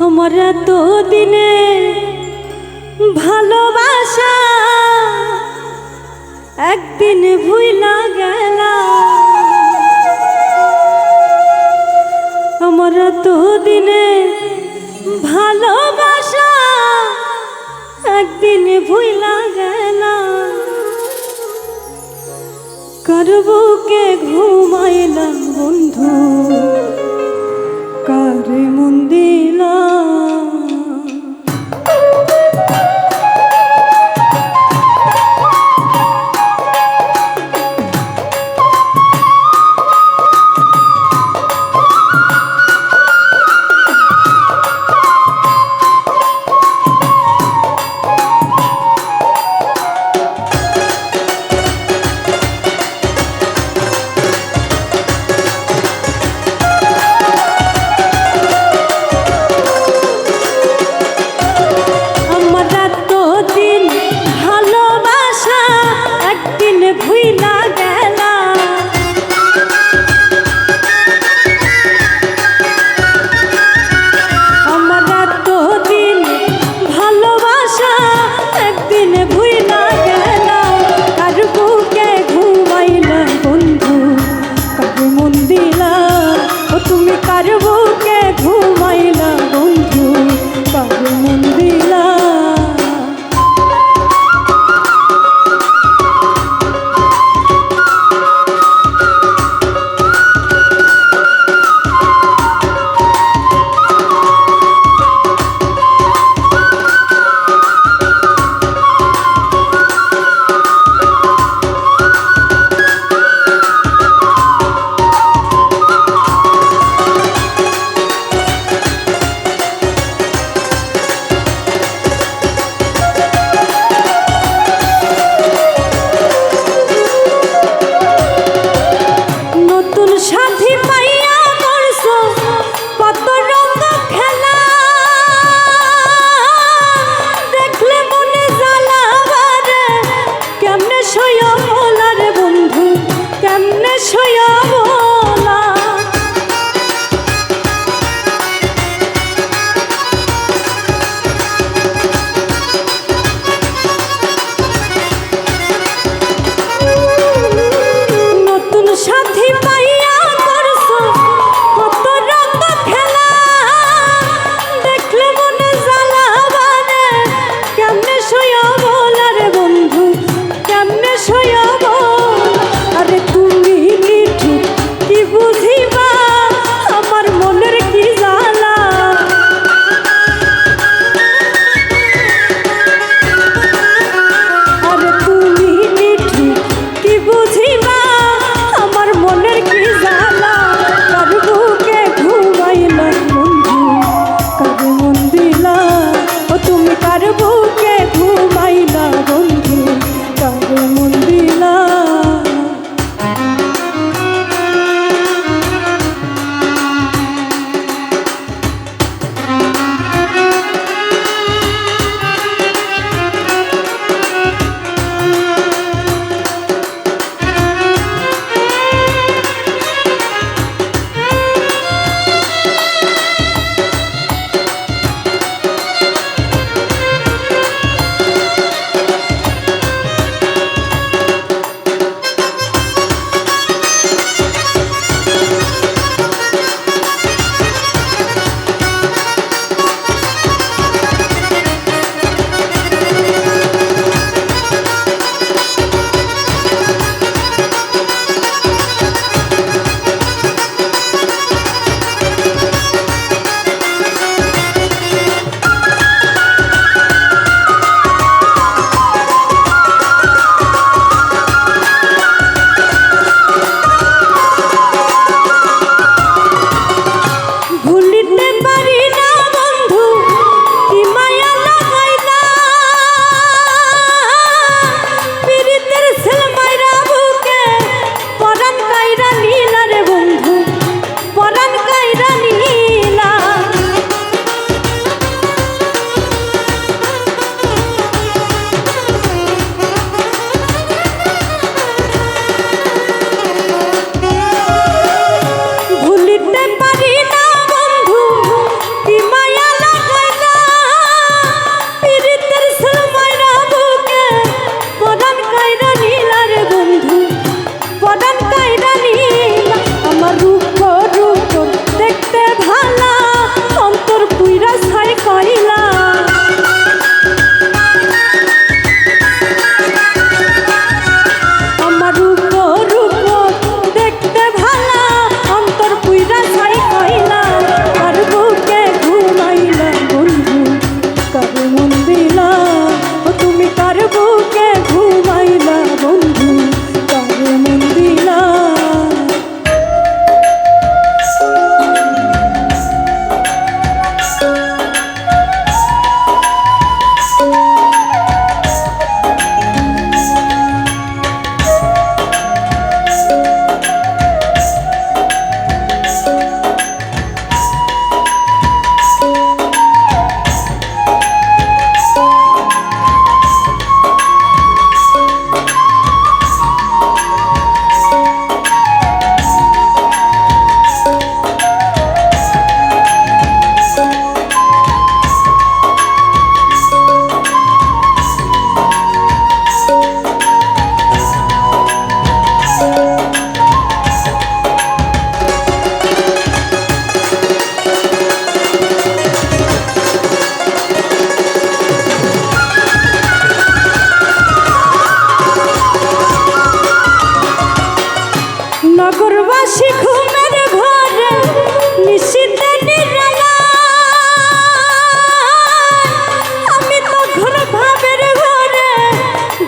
আমার তো দিনে ভালোবাসা একদিন ভুইলা গেল। আমার তো দিনে ভালোবাসা একদিন ভুইলা গেল। করবুকে ঘুমাইলাম বন্ধু?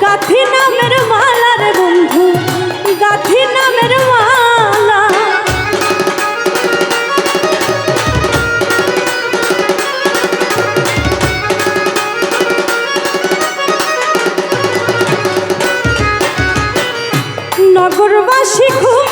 গাথি নামের মালা রে বন্ধু গাথি নামের মালা। নগরবাসী খুব